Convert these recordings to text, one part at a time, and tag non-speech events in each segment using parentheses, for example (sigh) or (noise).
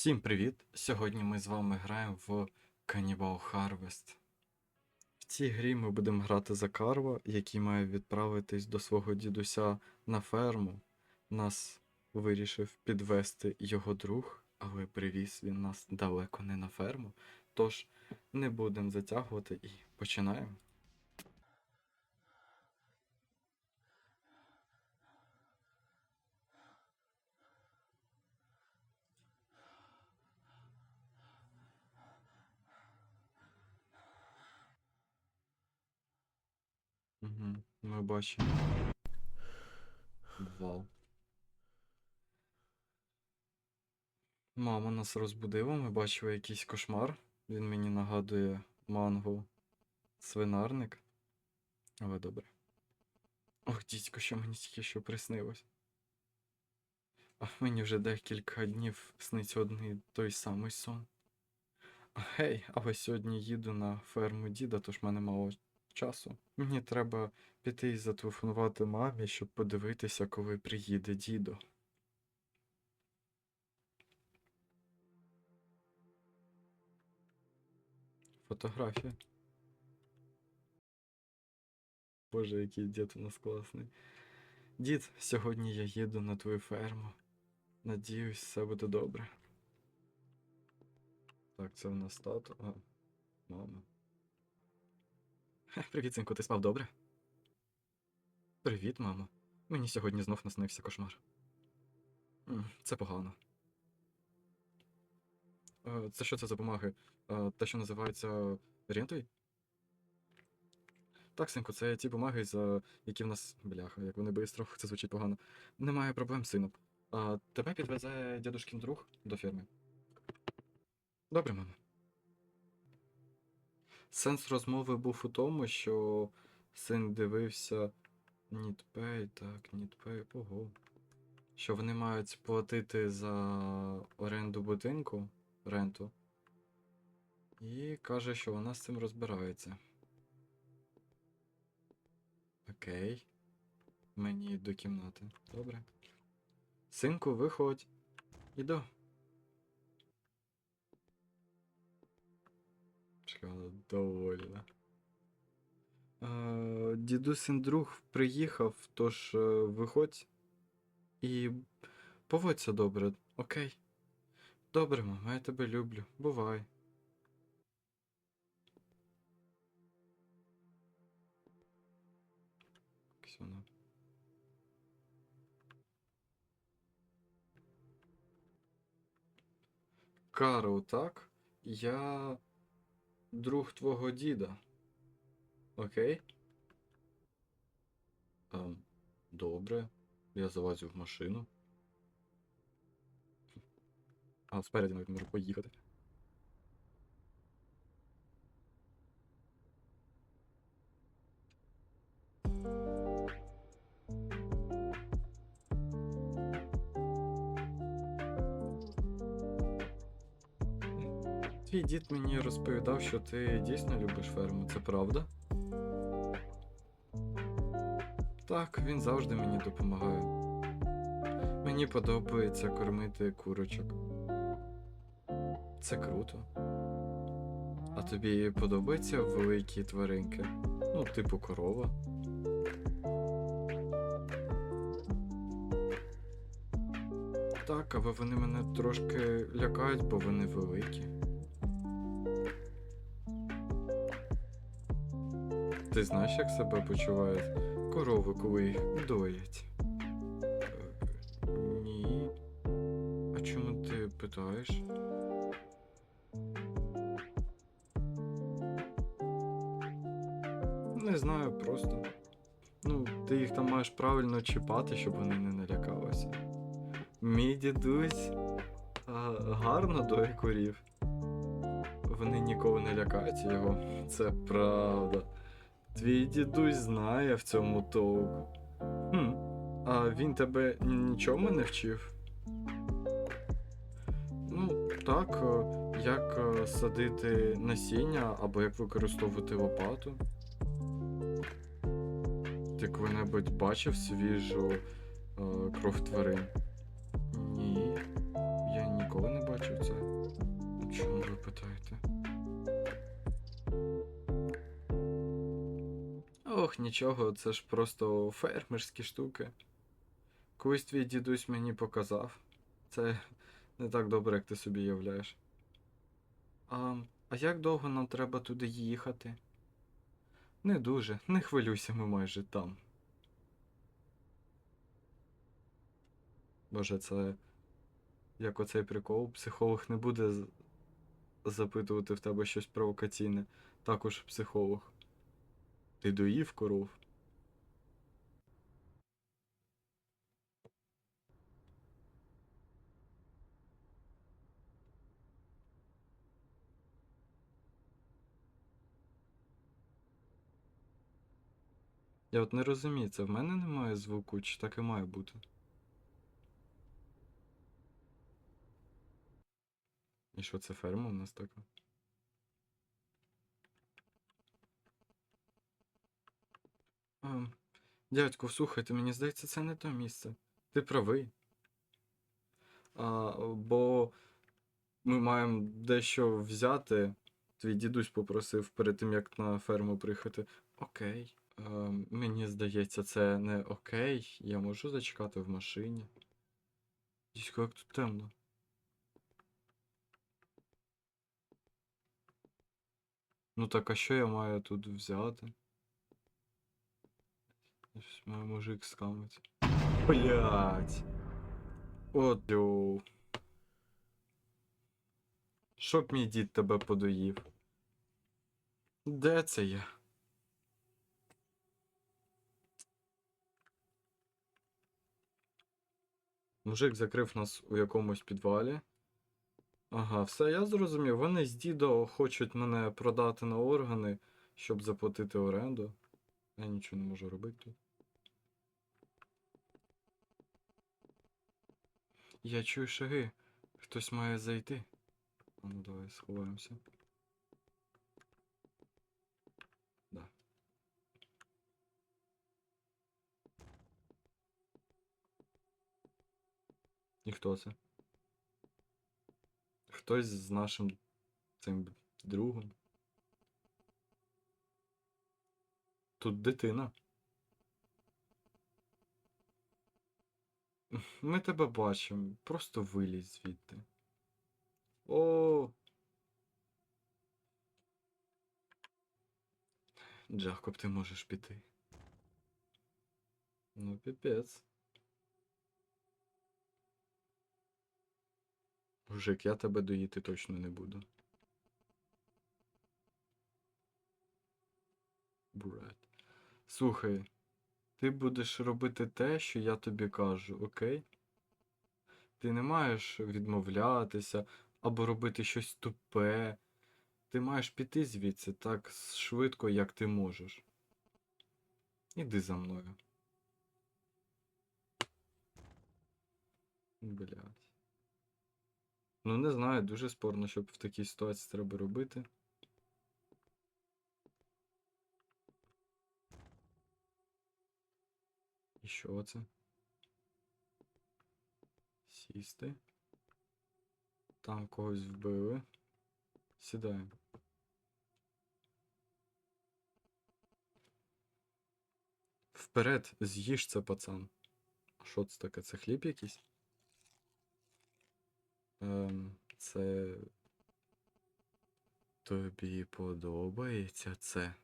Всім привіт! Сьогодні ми з вами граємо в Cannibal Harvest. В цій грі ми будемо грати за Карва, який має відправитись до свого дідуся на ферму. Нас вирішив підвести його друг, але привіз він нас далеко не на ферму. Тож не будемо затягувати і починаємо. Угу, ми бачимо. Вау. Мама нас розбудила, ми бачили якийсь кошмар. Він мені нагадує мангу свинарник. Але добре. Ох, дідько, що мені тільки що приснилось. А мені вже декілька днів сниться один той самий сон. Гей, але сьогодні їду на ферму діда, тож мене мало часу. Мені треба піти і зателефонувати мамі, щоб подивитися, коли приїде дідо. Фотографія. Боже, який дід у нас класний. Дід, сьогодні я їду на твою ферму. Надіюсь, все буде добре. Так, це в нас тато. А, мама. (laughs) Привіт, синку, ти спав добре? Привіт, мамо. Мені сьогодні знов наснився кошмар. Це погано. Е, Це що це за бумаги? Е, Те, що називається рентою? Так, синку, це ті бумаги, за які в нас. Бляха, як вони бистро, (laughs) це звучить погано. Немає проблем, сину. Тебе підвезе дядушкин друг до ферми. Добре, мамо. Сенс розмови був у тому, що син дивився Нітпей, так, Нітпей, ого. Що вони мають платити за оренду будинку, ренту. І каже, що вона з цим розбирається. Окей. Мені до кімнати. Добре. Синку, виходь. Іду. Шкода довольна. Е, дідусин друг приїхав, тож е, виходь і поводься добре, окей? Добре, мама, я тебе люблю. Бувай. Ксюна. Карл, так? Я друг твого діда. Окей? Ем, добре. Я залазю в машину. А, спереді навіть можу поїхати. Твій дід мені розповідав, що ти дійсно любиш ферму, це правда? Так, він завжди мені допомагає. Мені подобається кормити курочок. Це круто. А тобі подобаються великі тваринки? Ну, типу корова. Так, але вони мене трошки лякають, бо вони великі. Ти знаєш, як себе почувають корови, коли їх доять? Ні. А чому ти питаєш? Не знаю, просто. Ну, ти їх там маєш правильно чіпати, щоб вони не налякалися. Мій дідусь гарно доє корів. Вони ніколи не лякаються його. Це правда. Твій дідусь знає в цьому толк. Хм. А він тебе нічому не вчив? Ну, так, е, як е, садити насіння або як використовувати лопату. Ти коли-небудь бачив свіжу е, кров тварин? Ох, нічого, це ж просто фермерські штуки. Колись твій дідусь мені показав. Це не так добре, як ти собі уявляєш. А, а як довго нам треба туди їхати? Не дуже, не хвилюйся, ми майже там. Боже, це як оцей прикол, психолог не буде запитувати в тебе щось провокаційне. Також психолог. Ти доїв коров? Я от не розумію, це в мене немає звуку, чи так і має бути? І що це ферма у нас така? Ем, дядько, слухайте, мені здається, це не те місце. Ти правий. А, бо ми маємо дещо взяти. Твій дідусь попросив перед тим, як на ферму приїхати. Окей. Ем, мені здається, це не окей. Я можу зачекати в машині. Дідько, як тут темно. Ну так, а що я маю тут взяти? Має мужик скамить. Блять. От йоу. Щоб мій дід тебе подоїв. Де це я? Мужик закрив нас у якомусь підвалі. Ага, все, я зрозумів. Вони з дідо хочуть мене продати на органи, щоб заплатити оренду. Я нічого не можу робити тут. Я чую шаги. Хтось має зайти. А Ну давай сховаємося. Да. І хто це? Хтось з нашим цим другом. Тут дитина. Ми тебе бачимо. Просто вилізь звідти. О. Джакоб, ти можеш піти. Ну, піпець. Мужик, я тебе доїти точно не буду. Брат. Слухай, ти будеш робити те, що я тобі кажу, окей? Ти не маєш відмовлятися або робити щось тупе. Ти маєш піти звідси так швидко, як ти можеш. Іди за мною. Блядь. Ну, не знаю, дуже спорно, що в такій ситуації треба робити. Що це? Сісти. Там когось вбили. Сідаємо. Вперед, з'їж це, пацан. А що це таке? Це хліб якийсь? Ем, це. Тобі подобається це?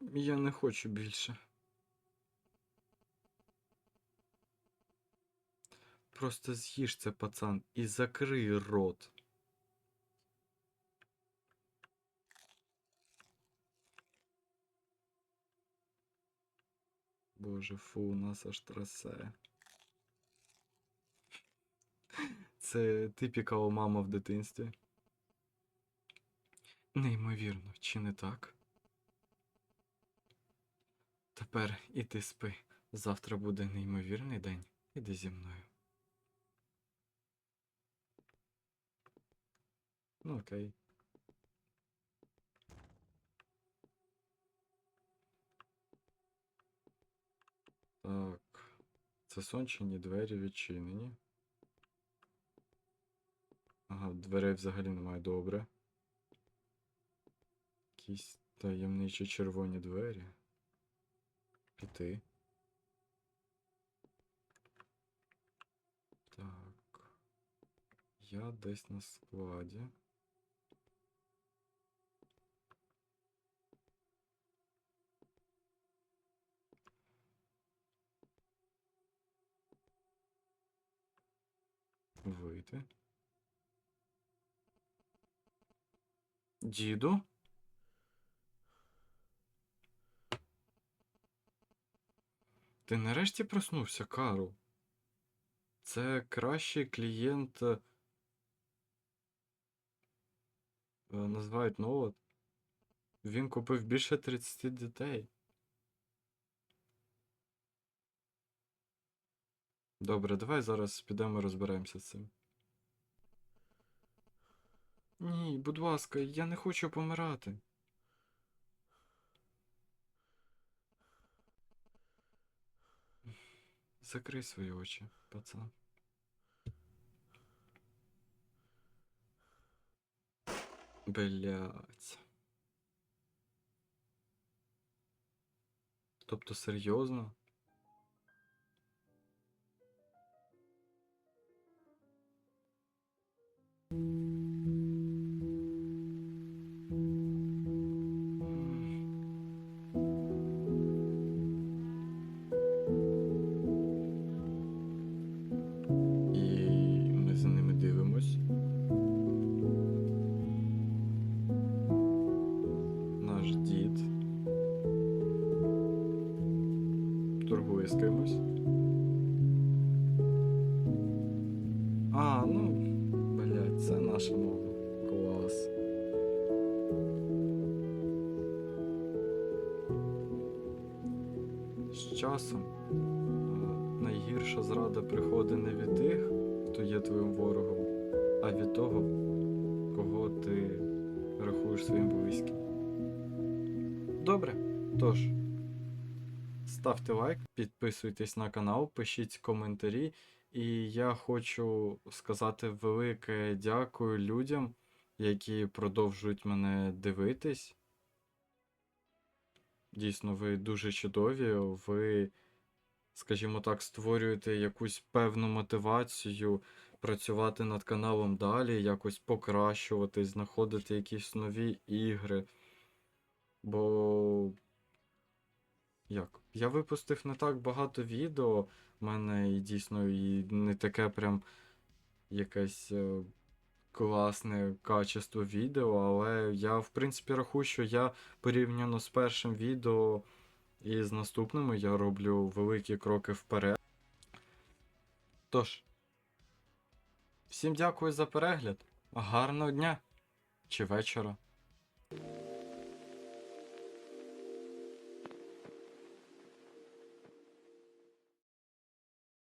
Я не хочу більше. Просто з'їж це, пацан, і закрий рот. Боже, фу, у нас аж трасе. Це ти пікала мама в дитинстві. Неймовірно, чи не так? Тепер і ти спи. Завтра буде неймовірний день. Іди зі мною. Ну окей. Так. Засончені двері відчинені. Ага, дверей взагалі немає добре. Якісь таємничі червоні двері. Піти. Так. Я десь на складі. Вийти. Діду? Ти нарешті проснувся, Карл? Це кращий клієнт. е, е, Називають Ноут. Він купив більше 30 дітей. Добре, давай зараз підемо і розберемося з цим. Ні, будь ласка, я не хочу помирати. Закрий свої очі, пацан. Блять. Тобто серйозно? Часом е, найгірша зрада приходить не від тих, хто є твоїм ворогом, а від того, кого ти рахуєш своїм близьким. Добре, тож. Ставте лайк, підписуйтесь на канал, пишіть коментарі. І я хочу сказати велике дякую людям, які продовжують мене дивитись. Дійсно, ви дуже чудові. Ви, скажімо так, створюєте якусь певну мотивацію працювати над каналом далі, якось покращуватись, знаходити якісь нові ігри. Бо. Як? Я випустив не так багато відео. У мене дійсно і не таке прям якесь е, класне качество відео, але я, в принципі, рахую, що я порівняно з першим відео і з наступними я роблю великі кроки вперед. Тож, всім дякую за перегляд. Гарного дня чи вечора.